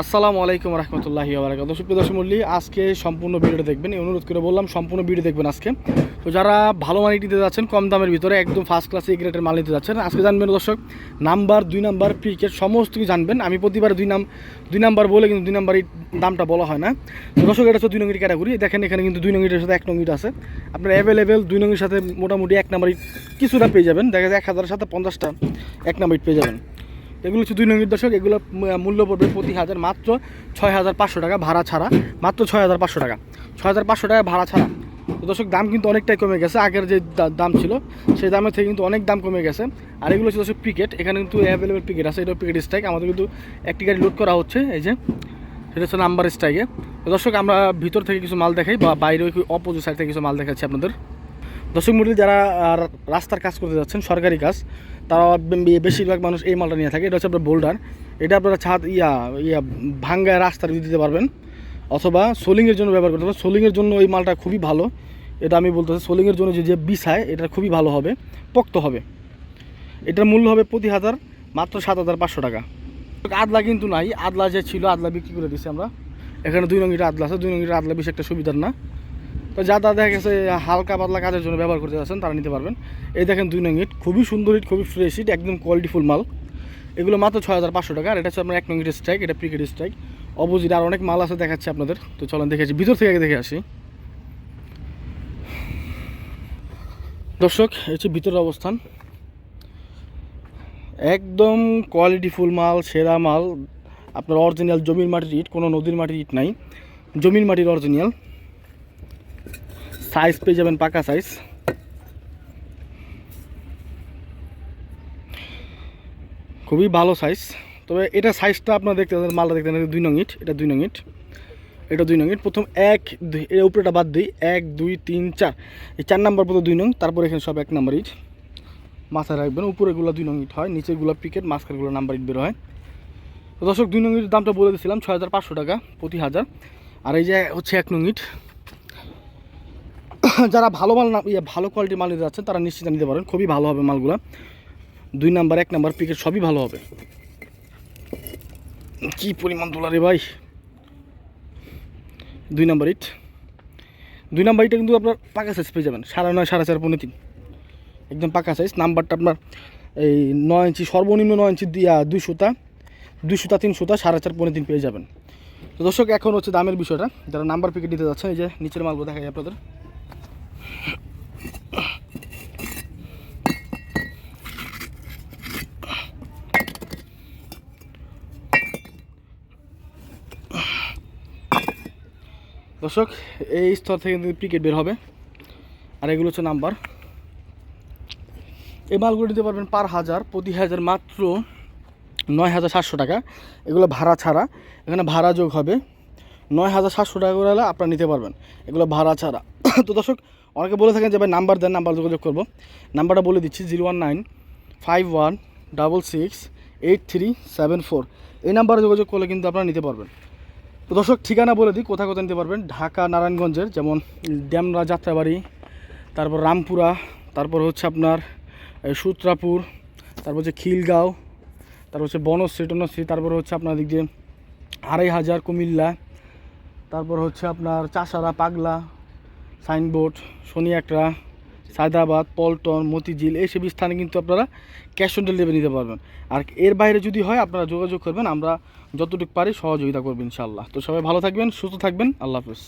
আসসালামু আলাইকুম রহমতুল্লাহি আবরাকাত সুপ্রিয় দর্শক মল্লী আজকে সম্পূর্ণ ভিডিওটা দেখবেন, এই অনুরোধ করে বললাম, সম্পূর্ণ ভিডিও দেখবেন আজকে। তো যারা ভালো মানিটি দিতে যাচ্ছেন, কম দামের ভিতরে একদম ফার্স্ট ক্লাস এ গ্রেডের মাল নিতে যাচ্ছেন, আজকে জানবেন দর্শক, নাম্বার, দুই নাম্বার ক্রিকেট সমস্ত কিছু জানবেন। আমি প্রতিবার দুই নাম, দুই নাম্বার বলে কিন্তু দুই নাম্বারই দামটা বলা হয় না। তো দর্শক, এটা হচ্ছে দুই নঙ্গির ক্যাটাগরি দেখেন এখানে কিন্তু দুই নঙ্গিটার সাথে এক নঙ্গিটা আছে। আপনার অ্যাভেলেবেল দুই নঙ্গির সাথে মোটামুটি এক নাম্বারই কিছুটা পেয়ে যাবেন। দেখা যায় এক হাজারের সাথে পঞ্চাশটা এক নাম্বার পেয়ে যাবেন। এগুলো হচ্ছে দুই নঙ্গির দর্শক এগুলো মূল্য পড়বে প্রতি হাজার মাত্র ছয় হাজার পাঁচশো টাকা ভাড়া ছাড়া, মাত্র ছয় হাজার পাঁচশো টাকা। ছয় হাজার পাঁচশো টাকা ভাড়া ছাড়া। তো দর্শক, দাম কিন্তু অনেকটাই কমে গেছে। আগের যে দাম ছিল, সেই দামের থেকে কিন্তু অনেক দাম কমে গেছে। আর এগুলো হচ্ছে দর্শক পিকেট। এখানে কিন্তু অ্যাভেলেবেল পিকেট আছে এটা পিকেট স্ট্রাইক আমাদের কিন্তু একটি গাড়ি লোড করা হচ্ছে, এই যে, সেটা হচ্ছে নাম্বার স্ট্রাইকে দর্শক, আমরা ভিতর থেকে কিছু মাল দেখাই বা বাইরে অপোজিট সাইড থেকে কিছু মাল দেখাচ্ছি আপনাদের। দর্শক মন্ডলী যারা রাস্তার কাজ করতে যাচ্ছেন, সরকারি কাজ, তারা বেশিরভাগ মানুষ এই মালটা নিয়ে থাকে। এটা হচ্ছে আপনার বোল্ডার। এটা আপনারা ছাদ, ইয়া ইয়া, ভাঙ্গায় রাস্তার দিতে পারবেন। অথবা সোলিংয়ের জন্য ব্যবহার করতে পারবেন। সোলিংয়ের জন্য এই মালটা খুবই ভালো। এটা আমি বলতেছি, সোলিংয়ের জন্য যে যে বিছায়, এটা খুবই ভালো হবে, পোক্ত হবে। এটার মূল্য হবে প্রতি হাজার মাত্র সাত হাজার পাঁচশো টাকা। আদলা কিন্তু নাই। আদলা যে ছিল, আদলা বিক্রি করে দিচ্ছি আমরা। এখানে দুই নঙ্গিটা আদলা আছে। দুই নঙ্গিটা আদলা বেশি একটা সুবিধার না। তো যা তারা দেখা গেছে, হালকা পাতলা কাজের জন্য ব্যবহার করতে যাচ্ছেন, তারা নিতে পারবেন। এই দেখেন দুই নং ইট, খুবই সুন্দর ইট, খুবই ফ্রেশ ইট, একদম কোয়ালিটিফুল মাল। এগুলো মাত্র ছয় হাজার পাঁচশো টাকা, আর এটা হচ্ছে আপনার এক নং ইটের স্ট্রাইক এটা প্রিকেট স্ট্রাইক অপোজিট আর অনেক মাল আছে দেখাচ্ছি আপনাদের। তো চলেন দেখে আসি, ভিতর থেকে দেখে আসি। দর্শক হচ্ছে ভিতরের অবস্থান। একদম কোয়ালিটিফুল মাল, সেরা মাল। আপনার অরিজিনাল জমির মাটির ইট, কোনো নদীর মাটির ইট নাই। জমির মাটির অরিজিনাল সাইজ পেয়ে যাবেন পাকা সাইজ। খুবই ভালো সাইজ। তবে এটা সাইজটা আপনার দেখতে পাচ্ছেন, মালটা দেখতে পাচ্ছেন, দুই নং ইট এটা দুই নং ইট এটা দুই নং ইট। প্রথম এক দুই এর উপরেটা বাদ দিই এক দুই তিন চার। এই চার নাম্বার পর্যন্ত দুই নং তারপর এখানে সব এক নাম্বার ইট। মাথায় রাখবেন উপরেগুলো দুই নং ইট হয় নিচেরগুলো পিকেট মাঝখানগুলো নাম্বার ইট বের হয়। দর্শক দুই নং ইটের দামটা বলে দিয়েছিলাম ছয় হাজার পাঁচশো টাকা প্রতি হাজার। আর এই যে হচ্ছে এক নং ইট। যারা ভালো মাল না ইয়ে ভালো কোয়ালিটির মাল নিতে যাচ্ছেন, তারা নিশ্চিত নিতে পারেন, খুবই ভালো হবে মালগুলো। দুই নাম্বার, এক নাম্বার পিকেট সবই ভালো হবে। কি পরিমাণ তোলা রে ভাই। দুই নাম্বার ইট। দুই নাম্বার ইটটা কিন্তু আপনার পাকা সাইজ পেয়ে যাবেন, সাড়ে নয়, সাড়ে চার পনেরো তিন। একদম পাকা সাইজ নাম্বারটা আপনার এই নয় ইঞ্চি, সর্বনিম্ন নয় ইঞ্চি দুই সুতা দুই সুতা, তিন সুতা, সাড়ে চার পনেরো তিন পেয়ে যাবেন। তো দর্শক, এখন হচ্ছে দামের বিষয়টা। যারা নাম্বার পিকেট দিতে যাচ্ছেন, এই যে নিচের মালগুলো দেখা যায় আপনাদের। দর্শক, এই স্তর থেকে কিন্তু ক্রিকেট বের হবে। আর এগুলো হচ্ছে নাম্বার। এই মালগুলো দিতে পারবেন পার হাজার, প্রতি হাজার মাত্র নয় হাজার সাতশো টাকা। এগুলো ভাড়া ছাড়া, এখানে ভাড়া যোগ হবে। নয় হাজার সাতশো টাকা করে আপনারা নিতে পারবেন। এগুলো ভাড়া ছাড়া। তো দর্শক, অনেকে বলে থাকেন যে, ভাই, নাম্বার দেন, নাম্বার যোগাযোগ করব। নাম্বারটা বলে দিচ্ছি, zero one nine five one double six eight three seven four. এই নাম্বারে যোগাযোগ করলে কিন্তু আপনারা নিতে পারবেন। তো দর্শক, ঠিকানা বলে দিই, কোথায় কোথায় নিতে পারবেন। ঢাকা, নারায়ণগঞ্জের, যেমন ড্যামরা যাত্রাবাড়ি, তারপর রামপুরা, তারপর হচ্ছে আপনার সূত্রাপুর, তারপর হচ্ছে খিলগাঁও, তারপর হচ্ছে বনশ্রী, টনশ্রী, তারপর হচ্ছে আপনার দিক দিয়ে আড়াই হাজার, কুমিল্লা, তারপর হচ্ছে আপনার চাষারা, পাগলা, সাইনবোর্ড, শনিয়াকড়া সায়দাবাদ, পল্টন, মতিঝিল এইসব স্থানে কিন্তু আপনারা ক্যাশ অন ডেলিভারি নিতে পারবেন। আর এর বাইরে যদি হয়, আপনারা যোগাযোগ করবেন, আমরা যতটুকু পারি সহযোগিতা করবেন ইনশাল্লাহ তো সবাই ভালো থাকবেন, সুস্থ থাকবেন, আল্লাহ হাফিজ।